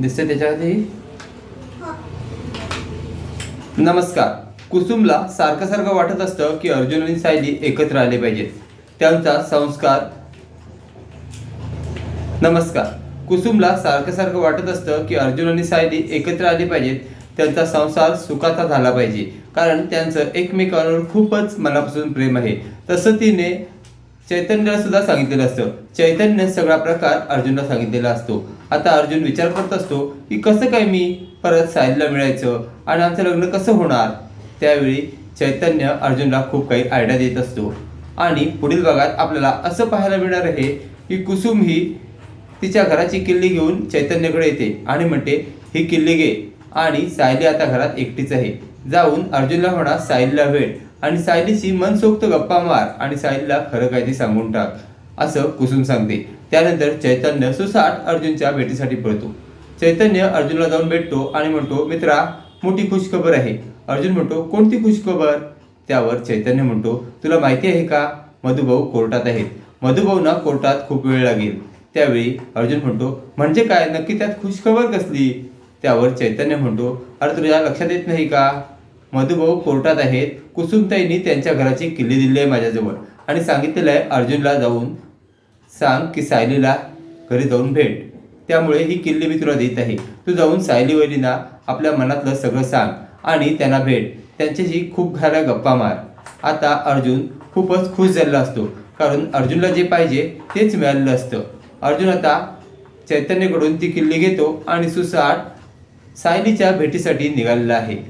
दिसते त्याच्यामध्ये नमस्कार. कुसुमला सारखं सारखं वाटत असतं की अर्जुन आणि सायली एकत्र आले पाहिजेत. त्यांचा संस्कार नमस्कार. कुसुमला सारखं सारखं वाटत असतं की अर्जुन आणि सायली एकत्र आले पाहिजेत. त्यांचा संसार सुखाचा झाला पाहिजे. कारण त्यांचं एकमेकांवर खूपच मनापासून प्रेम आहे. तसं तिने चैतन्याला सुद्धा सांगितलेलं असतं. चैतन्य सगळा प्रकार अर्जुनला सांगितलेला असतो. आता अर्जुन विचार करत असतो की कसं काय मी परत साहिलला मिळायचं आणि आमचं लग्न कसं होणार? त्यावेळी चैतन्य अर्जुनला खूप काही आयडिया देत असतो. आणि पुढील भागात आपल्याला असं पाहायला मिळणार आहे की कुसुम ही तिच्या घराची किल्ली घेऊन चैतन्यकडे येते आणि म्हणते ही किल्ली घे. आणि सायली आता घरात एकटीच आहे. जाऊन अर्जुनला म्हणा सायलीला भेट. आणि सायलीची मनसोक्त गप्पा मार आणि सायलीला खरं काय ते सांगून टाक असं कुसुम सांगते. त्यानंतर चैतन्य सुसाट अर्जुनच्या भेटीसाठी पळतो. चैतन्य अर्जुनला जाऊन भेटतो आणि म्हणतो मित्रा मोठी खुशखबर आहे. अर्जुन म्हणतो कोणती खुशखबर? त्यावर चैतन्य म्हणतो तुला माहिती आहे का? मधुभाऊ कोर्टात आहेत. मधुभाऊना कोर्टात खूप वेळ लागेल. त्यावेळी अर्जुन म्हणतो म्हणजे काय? नक्की त्यात खुशखबर कसली? त्यावर चैतन्य म्हणतो अरे तुझ्या लक्षात येत नाही का? मधुभाऊ कोर्टात आहेत. कुसुमताईंनी त्यांच्या घराची किल्ली दिली आहे माझ्याजवळ. आणि सांगितलेलं आहे अर्जुनला जाऊन सांग की सायलीला घरी जाऊन भेट. त्यामुळे ही किल्ली मी तुला देत आहे. तू जाऊन सायली वहिनींना आपल्या मनातलं सगळं सांग आणि त्यांना भेट. त्यांच्याशी खूप घाऱ्या गप्पा मार. आता अर्जुन खूपच खुश झालेला असतो. कारण अर्जुनला जे पाहिजे तेच मिळालेलं असतं. अर्जुन आता चैतन्यकडून ती किल्ली घेतो आणि सुसाट सायलीच्या भेटीसाठी निघालेला आहे.